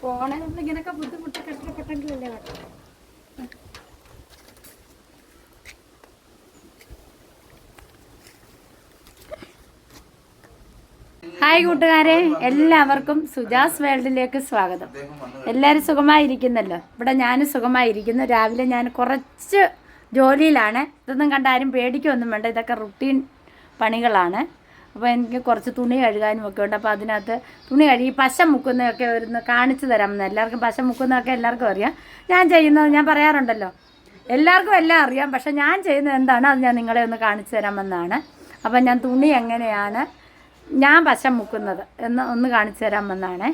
പോണേ ബുദ്ധിമുട്ട് കഷ്ടപ്പെട്ടെങ്കിലല്ലേ വേണ്ട ഹായ് കൂട്ടുകാരെ എല്ലാവർക്കും സുജാസ് വേൾഡിലേക്ക് സ്വാഗതം. എല്ലാവരും സുഖമായിരിക്കുന്നല്ലോ? ഇവിടെ ഞാൻ സുഖമായിരിക്കുന്നു. രാവിലെ ഞാൻ കുറച്ച് ജോലിയിലാണ്. ഇതൊന്നും കണ്ട ആരും പേടിക്കൊന്നും വേണ്ട. ഇതൊക്കെ റുട്ടീൻ പണികളാണ്. അപ്പോൾ എനിക്ക് കുറച്ച് തുണി കഴുകാനും ഒക്കെ ഉണ്ട്. അപ്പോൾ അതിനകത്ത് തുണി കഴുകി പശ മുക്കുന്നതൊക്കെ ഒന്ന് കാണിച്ചു തരാമെന്ന് എല്ലാവർക്കും. പശ മുക്കുന്നതൊക്കെ എല്ലാവർക്കും അറിയാം. ഞാൻ ചെയ്യുന്നത് ഞാൻ പറയാറുണ്ടല്ലോ. എല്ലാവർക്കും എല്ലാം അറിയാം. പക്ഷെ ഞാൻ ചെയ്യുന്നത് എന്താണ്? അത് ഞാൻ നിങ്ങളെ ഒന്ന് കാണിച്ചു തരാമെന്നാണ് അപ്പം ഞാൻ തുണി എങ്ങനെയാണ് ഞാൻ പശ മുക്കുന്നത് എന്ന് ഒന്ന് കാണിച്ചു തരാമെന്നാണ്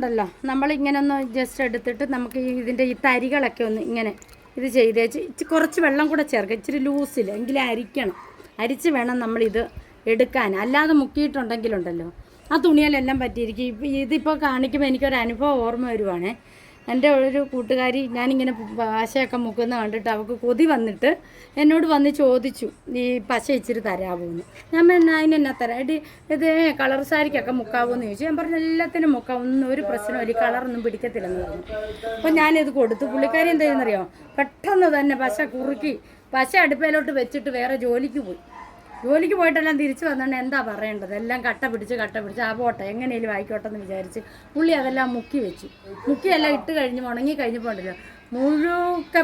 ഉണ്ടല്ലോ. നമ്മൾ ഇങ്ങനെ ഒന്ന് ജസ്റ്റ് എടുത്തിട്ട് നമുക്ക് ഇതിന്റെ ഈ തരികളൊക്കെ ഒന്ന് ഇങ്ങനെ ഇത് ചെയ്തേച്ച് ഇച്ചിരി കുറച്ച് വെള്ളം കൂടെ ചേർക്കുക ഇച്ചിരി ലൂസിൽ എങ്കിലും അരിക്കണം. അരിച്ച് വേണം നമ്മളിത് എടുക്കാൻ. അല്ലാതെ മുക്കിയിട്ടുണ്ടെങ്കിലുണ്ടല്ലോ. ആ തുണിയിലെല്ലാം പറ്റിയിരിക്കും. ഇതിപ്പോൾ കാണിക്കുമ്പോൾ എനിക്കൊരു അനുഭവം ഓർമ്മ വരുവാണേ. എന്റെ ഒരു കൂട്ടുകാരി ഞാനിങ്ങനെ പശയൊക്കെ മുക്കുന്ന കണ്ടിട്ട് അവൾക്ക് കൊതി വന്നിട്ട് എന്നോട് വന്ന് ചോദിച്ചു ഈ പശ ഇച്ചിരി തരാമോ എന്ന് ഞാൻ പറഞ്ഞാൽ അതിനെന്നാ തരാം? എടി ഇത് കളർ സാരിക്കൊക്കെ മുക്കാവോ എന്ന് ചോദിച്ചു. ഞാൻ പറഞ്ഞു എല്ലാത്തിനും മുക്കാവുന്ന ഒരു പ്രശ്നമില്ല കളറൊന്നും പിടിക്കത്തില്ലെന്ന് പറഞ്ഞു. അപ്പോൾ ഞാനിത് കൊടുത്തു. പുള്ളിക്കാരി എന്താ ചെയ്യുന്നറിയോ? പെട്ടെന്ന് തന്നെ പശ കുറുക്കി പശ അടുപ്പയിലോട്ട് വെച്ചിട്ട് വേറെ ജോലിക്ക് പോയി. ജോലിക്ക് പോയിട്ടെല്ലാം തിരിച്ചു വന്നുകൊണ്ട് എന്താ പറയേണ്ടത്? എല്ലാം കട്ട പിടിച്ച് കട്ട പിടിച്ച്. ആ പോട്ടെ എങ്ങനെയും ആയിക്കോട്ടെ എന്ന് വിചാരിച്ച് പുള്ളി അതെല്ലാം മുക്കി വെച്ചു. മുക്കിയെല്ലാം ഇട്ട് കഴിഞ്ഞ് ഉണങ്ങി കഴിഞ്ഞ് ഉണ്ടല്ലോ മുഴുക്ക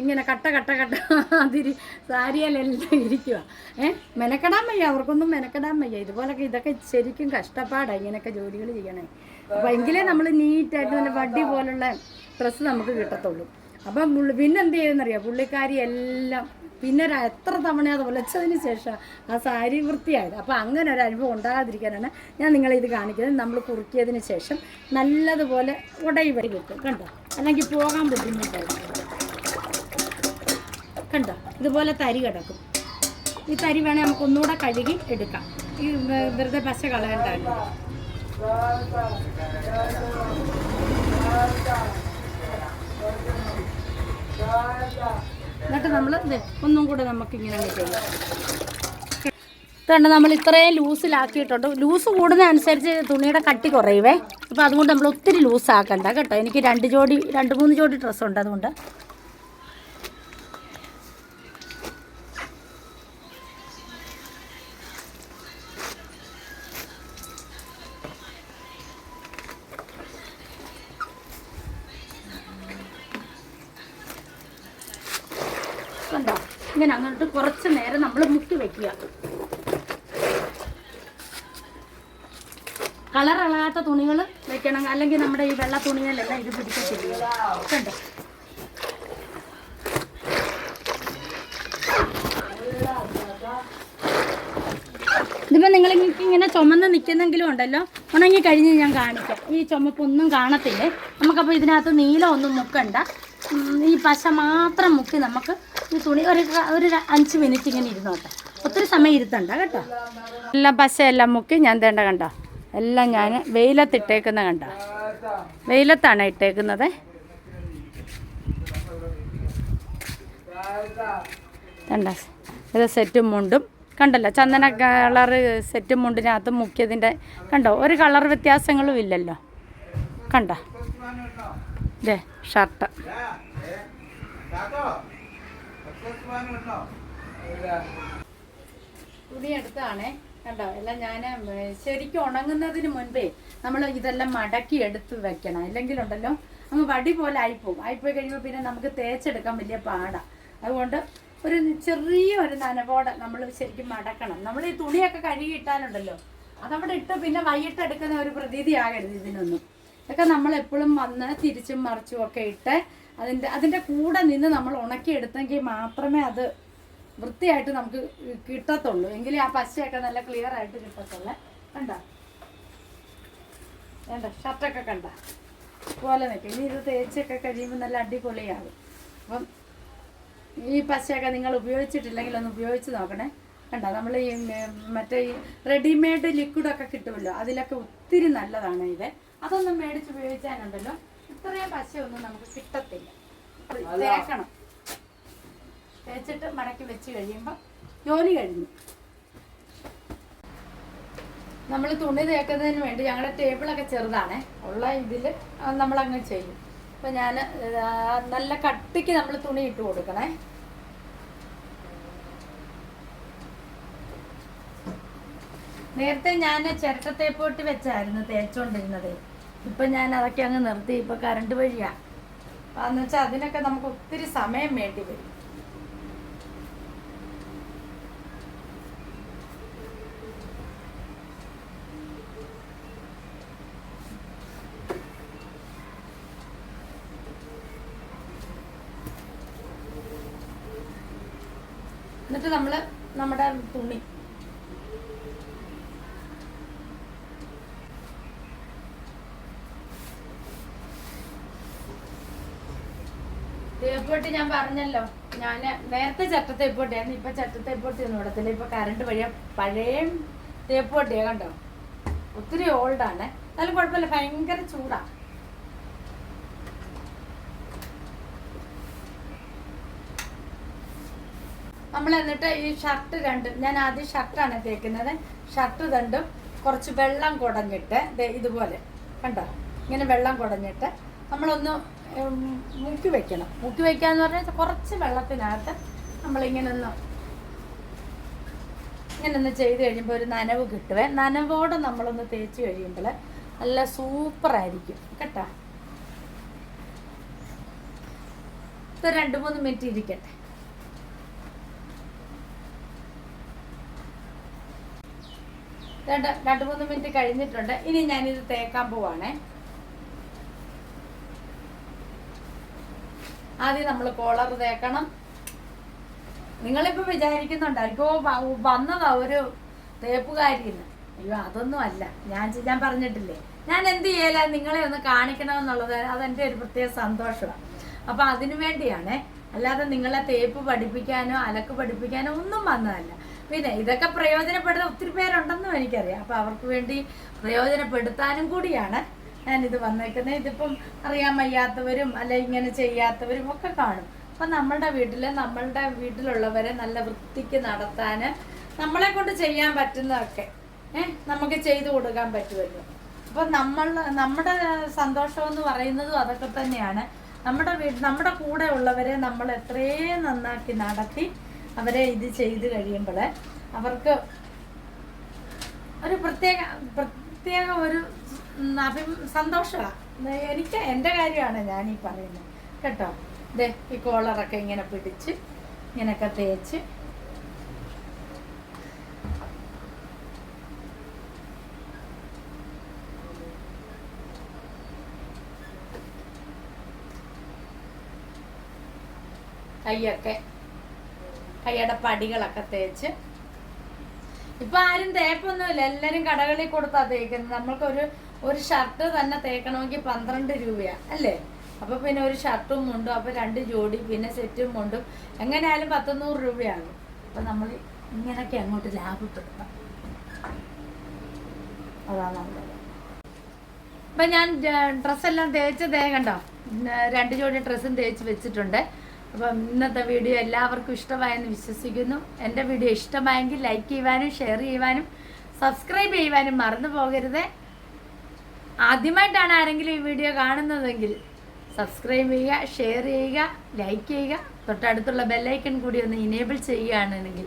ഇങ്ങനെ കട്ട കട്ട കട്ട അതിരി സാരിയാലെല്ലാം ഇരിക്കുക ഏ? മെനക്കെടാൻ വയ്യ. അവർക്കൊന്നും മെനക്കെടാൻ വയ്യ. ഇതുപോലൊക്കെ ഇതൊക്കെ ശരിക്കും കഷ്ടപ്പാടാണ് ഇങ്ങനെയൊക്കെ ജോലികൾ ചെയ്യണേ. അപ്പം എങ്കിലേ നമ്മൾ നീറ്റായിട്ട് നല്ല വടി പോലുള്ള ഡ്രസ്സ് നമുക്ക് കിട്ടത്തുള്ളൂ. അപ്പം പിന്നെ എന്ത് ചെയ്യുമെന്നറിയാം പുള്ളിക്കാരി എല്ലാം പിന്നെ എത്ര തവണ അത് ഒലച്ചതിന് ശേഷം ആ സാരി വൃത്തിയായത്. അപ്പോൾ അങ്ങനെ ഒരു അനുഭവം ഉണ്ടാകാതിരിക്കാനാണ് ഞാൻ നിങ്ങളെ ഇത് കാണിക്കുന്നത്. നമ്മൾ കുറുക്കിയതിന് ശേഷം നല്ലതുപോലെ ഉടയി വഴി വെക്കും. കണ്ടോ? അല്ലെങ്കിൽ പോകാൻ ബുദ്ധിമുട്ടായിരിക്കും. കണ്ടോ? ഇതുപോലെ തരി കിടക്കും. ഈ തരി വേണേൽ നമുക്ക് ഒന്നുകൂടെ കഴുകി എടുക്കാം. ഈ വെറുതെ പശ കളയണ്ടല്ലോ എന്നിട്ട് നമ്മൾ ഒന്നും കൂടെ നമുക്ക് ഇങ്ങനെ ഇതുകൊണ്ട് നമ്മൾ ഇത്രയും ലൂസിലാക്കിയിട്ടുണ്ട്. ലൂസ് കൂടുന്നതനുസരിച്ച് തുണിയുടെ കട്ടി കുറയുവേ. അപ്പോൾ അതുകൊണ്ട് നമ്മൾ ഒത്തിരി ലൂസാക്കണ്ട കേട്ടോ. എനിക്ക് രണ്ട് ജോഡി രണ്ട് മൂന്ന് ജോഡി ഡ്രസ്സുണ്ട് അതുകൊണ്ട്. കണ്ടോ? ഇങ്ങനെ അങ്ങോട്ട് കുറച്ച് നേരം നമ്മൾ മുക്കി വെക്കുക. കളർ ഇളകാത്ത തുണികൾ വെക്കണം. അല്ലെങ്കിൽ നമ്മുടെ ഈ വെള്ള തുണികളെല്ലാം ഇത് പിടിക്കത്തില്ല. കണ്ടോ? ഇതിപ്പോൾ നിങ്ങൾ ഇങ്ങനെ ചുമന്ന് നിൽക്കുന്നെങ്കിലും ഉണ്ടല്ലോ. ഉണങ്ങി കഴിഞ്ഞ് ഞാൻ കാണിക്കാം. ഈ ചുമപ്പൊന്നും കാണത്തില്ലേ? നമുക്കപ്പോൾ ഇതിനകത്ത് നീല ഒന്നും മുക്കണ്ട. ഈ പശ മാത്രം മുക്കി നമുക്ക് ഈ തുണി ഒരു ഒരു അഞ്ച് മിനിറ്റ് ഇങ്ങനെ ഇരുന്നോട്ടെ. ഒത്തിരി സമയം ഇരുത്തണ്ട കേട്ടോ. എല്ലാം പശ എല്ലാം മുക്കി ഞാൻ തേണ്ട കണ്ടോ? എല്ലാം ഞാൻ വെയിലത്തിട്ടേക്കുന്ന കണ്ടോ? വെയിലത്താണ് ഇട്ടേക്കുന്നത്. കണ്ട? ഇത് സെറ്റും മുണ്ടും. കണ്ടല്ലോ? ചന്ദന കളർ സെറ്റും മുണ്ടിനകത്ത് മുക്കിയതിന്റെ കണ്ടോ? ഒരു കളർ വ്യത്യാസങ്ങളും ഇല്ലല്ലോ. കണ്ടോ? ഇതേ ഷർട്ട്. തുണി എടുത്താണേ കണ്ടോ എല്ലാം ഞാൻ ശരിക്കും ഉണങ്ങുന്നതിന് മുൻപേ നമ്മൾ ഇതെല്ലാം മടക്കി എടുത്ത് വെക്കണം. ഇല്ലെങ്കിലുണ്ടല്ലോ അങ്ങ് വടി പോലെ ആയിപ്പോവും. ആയിപ്പോയി കഴിയുമ്പോൾ പിന്നെ നമുക്ക് തേച്ചെടുക്കാൻ വലിയ പാടാ. അതുകൊണ്ട് ഒരു ചെറിയ ഒരു നനവോടെ നമ്മൾ ശരിക്കും മടക്കണം. നമ്മൾ ഈ തുണിയൊക്കെ കഴുകി ഇട്ടാലുണ്ടല്ലോ അതവിടെ ഇട്ട് പിന്നെ വൈകിട്ട് എടുക്കുന്ന ഒരു പ്രതീതി ആകരുത് ഇതിനൊന്നും. ഇതൊക്കെ നമ്മൾ എപ്പോഴും വന്ന് തിരിച്ചും മറിച്ചും ഒക്കെ ഇട്ട് അതിന്റെ അതിന്റെ കൂടെ നിന്ന് നമ്മൾ ഉണക്കിയെടുത്തെങ്കിൽ മാത്രമേ അത് വൃത്തിയായിട്ട് നമുക്ക് കിട്ടത്തുള്ളൂ. എങ്കിലേ ആ പശയൊക്കെ നല്ല ക്ലിയർ ആയിട്ട് കിട്ടത്തുള്ളൂ. കണ്ട? വേണ്ട ഷർട്ടൊക്കെ കണ്ട? പോലെ നിൽക്കും. ഇനി ഇത് തേച്ചൊക്കെ കഴിയുമ്പോൾ നല്ല അടിപൊളിയാകും. അപ്പം ഈ പശയൊക്കെ നിങ്ങൾ ഉപയോഗിച്ചിട്ടില്ലെങ്കിൽ ഒന്ന് ഉപയോഗിച്ച് നോക്കണേ. കണ്ട? നമ്മൾ ഈ മറ്റേ ഈ റെഡിമെയ്ഡ് ലിക്വിഡൊക്കെ കിട്ടുമല്ലോ? അതിലൊക്കെ ഒത്തിരി നല്ലതാണ് ഇത്. അതൊന്നും മേടിച്ച് ഉപയോഗിച്ചാലുണ്ടല്ലോ. ഇത്രയും പശയൊന്നും നമുക്ക് കിട്ടത്തില്ല. തേക്കണം. തേച്ചിട്ട് മടക്കി വെച്ച് കഴിയുമ്പോൾ ജോലി കഴിഞ്ഞു. നമ്മൾ തുണി തേക്കുന്നതിന് വേണ്ടി ഞങ്ങളുടെ ടേബിളൊക്കെ ചെറുതാണ്. ഉള്ള ഇതിൽ നമ്മളങ്ങ് ചെയ്യും. അപ്പം ഞാൻ നല്ല കട്ടിക്ക് നമ്മൾ തുണി ഇട്ട് കൊടുക്കണേ. നേരത്തെ ഞാൻ ചിരട്ടത്തേപ്പോട്ട് വെച്ചായിരുന്നു തേച്ചോണ്ടിരുന്നത്. ഇപ്പം ഞാൻ അതൊക്കെ അങ്ങ് നിർത്തി ഇപ്പൊ കറണ്ട് വഴിയാ. എന്ന് വെച്ചാൽ അതിനൊക്കെ നമുക്ക് ഒത്തിരി സമയം വേണ്ടി വരും. എന്നിട്ട് നമ്മൾ നമ്മുടെ തുണി. തേപ്പൊട്ടി ഞാൻ പറഞ്ഞല്ലോ. ഞാൻ നേരത്തെ ചട്ടത്തേപ്പൊട്ടിയായിരുന്നു ഇപ്പൊ ചട്ടത്തേപ്പൊട്ടി ഒന്നും ഇടത്തില്ല ഇപ്പൊ കറണ്ട് വഴിയ പഴയ തേപ്പൊട്ടിയാ കണ്ടോ? ഒത്തിരി ഓൾഡാണ് എന്നാലും കുഴപ്പമില്ല ഭയങ്കര ചൂടാ. നമ്മൾ എന്നിട്ട് ഈ ഷർട്ട് രണ്ടും ഞാൻ ആദ്യം ഷർട്ടാണ് തേക്കുന്നത്. ഷർട്ട് രണ്ടും കുറച്ച് വെള്ളം കുടഞ്ഞിട്ട് ഇതുപോലെ കണ്ടോ? ഇങ്ങനെ വെള്ളം കുടഞ്ഞിട്ട് നമ്മളൊന്ന് മുക്കി വെക്കണം. മുക്കി വെക്കുക വെക്കാന്ന് പറഞ്ഞാൽ കുറച്ച് വെള്ളത്തിനകത്ത് നമ്മളിങ്ങനെ ഒന്ന് ഇങ്ങനെ ഒന്ന് ചെയ്ത് കഴിയുമ്പോൾ ഒരു നനവ് കിട്ടുവേ. നനവോടെ നമ്മളൊന്ന് തേച്ച് കഴിയുമ്പോൾ നല്ല സൂപ്പറായിരിക്കും കേട്ടോ? ഇത് രണ്ട് മൂന്ന് മിനിറ്റ് ഇരിക്കട്ടെ. രണ്ട് രണ്ട് മൂന്ന് മിനിറ്റ് കഴിഞ്ഞിട്ടുണ്ട്. ഇനി ഞാനിത് തേക്കാൻ പോവാണേ. ആദ്യം നമ്മൾ കോളർ തേക്കണം. നിങ്ങളിപ്പോ വിചാരിക്കുന്നുണ്ടായിരിക്കും വന്നതാ ഒരു തേപ്പുകാരിന്ന്. അയ്യോ അതൊന്നും അല്ല. ഞാൻ ഞാൻ പറഞ്ഞിട്ടില്ലേ? ഞാൻ എന്ത് ചെയ്യല? നിങ്ങളെ ഒന്ന് കാണിക്കണമെന്നുള്ളത് അതെന്റെ ഒരു പ്രത്യേക സന്തോഷമാണ് അപ്പൊ അതിനു വേണ്ടിയാണേ. അല്ലാതെ നിങ്ങളെ തേപ്പ് പഠിപ്പിക്കാനോ അലക്ക് പഠിപ്പിക്കാനോ ഒന്നും വന്നതല്ല. പിന്നെ ഇതൊക്കെ പ്രയോജനപ്പെടുന്ന ഒത്തിരി പേരുണ്ടെന്നും എനിക്കറിയാം. അപ്പൊ അവർക്ക് വേണ്ടി പ്രയോജനപ്പെടുത്താനും കൂടിയാണ്. ഞാനിത് വന്നേക്കുന്നത് ഇതിപ്പം അറിയാൻ വയ്യാത്തവരും അല്ലെ ഇങ്ങനെ ചെയ്യാത്തവരും ഒക്കെ കാണും. അപ്പം നമ്മളുടെ വീട്ടിൽ നമ്മളുടെ വീട്ടിലുള്ളവരെ നല്ല വൃത്തിക്ക് നടത്താൻ നമ്മളെ കൊണ്ട് ചെയ്യാൻ പറ്റുന്നതൊക്കെ ഏഹ് നമുക്ക് ചെയ്തു കൊടുക്കാൻ പറ്റുമല്ലോ. അപ്പം നമ്മൾ നമ്മുടെ സന്തോഷം എന്ന് പറയുന്നതും അതൊക്കെ തന്നെയാണ്. നമ്മുടെ വീട് നമ്മുടെ കൂടെ ഉള്ളവരെ നമ്മൾ എത്രയും നന്നാക്കി നടത്തി അവരെ ഇത് ചെയ്ത് കഴിയുമ്പോൾ അവർക്ക് ഒരു പ്രത്യേക പ്രത്യേക ഒരു അഭി സന്തോഷമാണ് എനിക്ക് എന്റെ കാര്യമാണ് ഞാൻ ഈ പറയുന്നത്. കേട്ടോ? ദേ ഈ കോളറൊക്കെ ഇങ്ങനെ പിടിച്ച് ഇങ്ങനെയൊക്കെ തേച്ച്. കൈയൊക്കെ കൈയുടെ പടികളൊക്കെ തേച്ച്. ഇപ്പൊ ആരും തേപ്പൊന്നുമില്ല. എല്ലാരും കടകളിൽ കൊടുത്താ തേക്കുന്നത്. നമ്മൾക്കൊരു ഒരു ഷർട്ട് തന്നെ തേക്കണമെങ്കിൽ പന്ത്രണ്ട് രൂപയാ അല്ലേ? അപ്പൊ പിന്നെ ഒരു ഷർട്ടും മുണ്ടും അപ്പൊ രണ്ട് ജോഡി പിന്നെ സെറ്റും മുണ്ടും. എങ്ങനെയായാലും പത്തുനൂറ് രൂപയാകും. അപ്പൊ നമ്മൾ ഇങ്ങനൊക്കെ അങ്ങോട്ട് ലാഭപ്പെടുത്താം. അതാണ് ഇപ്പൊ ഞാൻ ഡ്രസ്സെല്ലാം തേച്ച് തേ കണ്ടോ? രണ്ട് ജോഡി ഡ്രസ്സും തേച്ച് വെച്ചിട്ടുണ്ട്. അപ്പം ഇന്നത്തെ വീഡിയോ എല്ലാവർക്കും ഇഷ്ടമായെന്ന് വിശ്വസിക്കുന്നു. എന്റെ വീഡിയോ ഇഷ്ടമായെങ്കിൽ ലൈക്ക് ചെയ്യുവാനും ഷെയർ ചെയ്യുവാനും സബ്സ്ക്രൈബ് ചെയ്യുവാനും മറന്നു പോകരുത്. ആദ്യമായിട്ടാണ് ആരെങ്കിലും ഈ വീഡിയോ കാണുന്നതെങ്കിൽ സബ്സ്ക്രൈബ് ചെയ്യുക ഷെയർ ചെയ്യുക ലൈക്ക് ചെയ്യുക. തൊട്ടടുത്തുള്ള ബെല്ലൈക്കൺ കൂടി ഒന്ന് ഇനേബിൾ ചെയ്യുകയാണെങ്കിൽ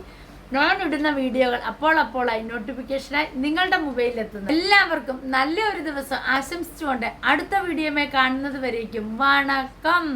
ഞാൻ ഇടുന്ന വീഡിയോകൾ അപ്പോൾ അപ്പോളായി നോട്ടിഫിക്കേഷനായി നിങ്ങളുടെ മൊബൈലിൽ എത്തുന്നു. എല്ലാവർക്കും നല്ലൊരു ദിവസം ആശംസിച്ചുകൊണ്ട് അടുത്ത വീഡിയോമേ കാണുന്നത് വരേക്കും. വണക്കം.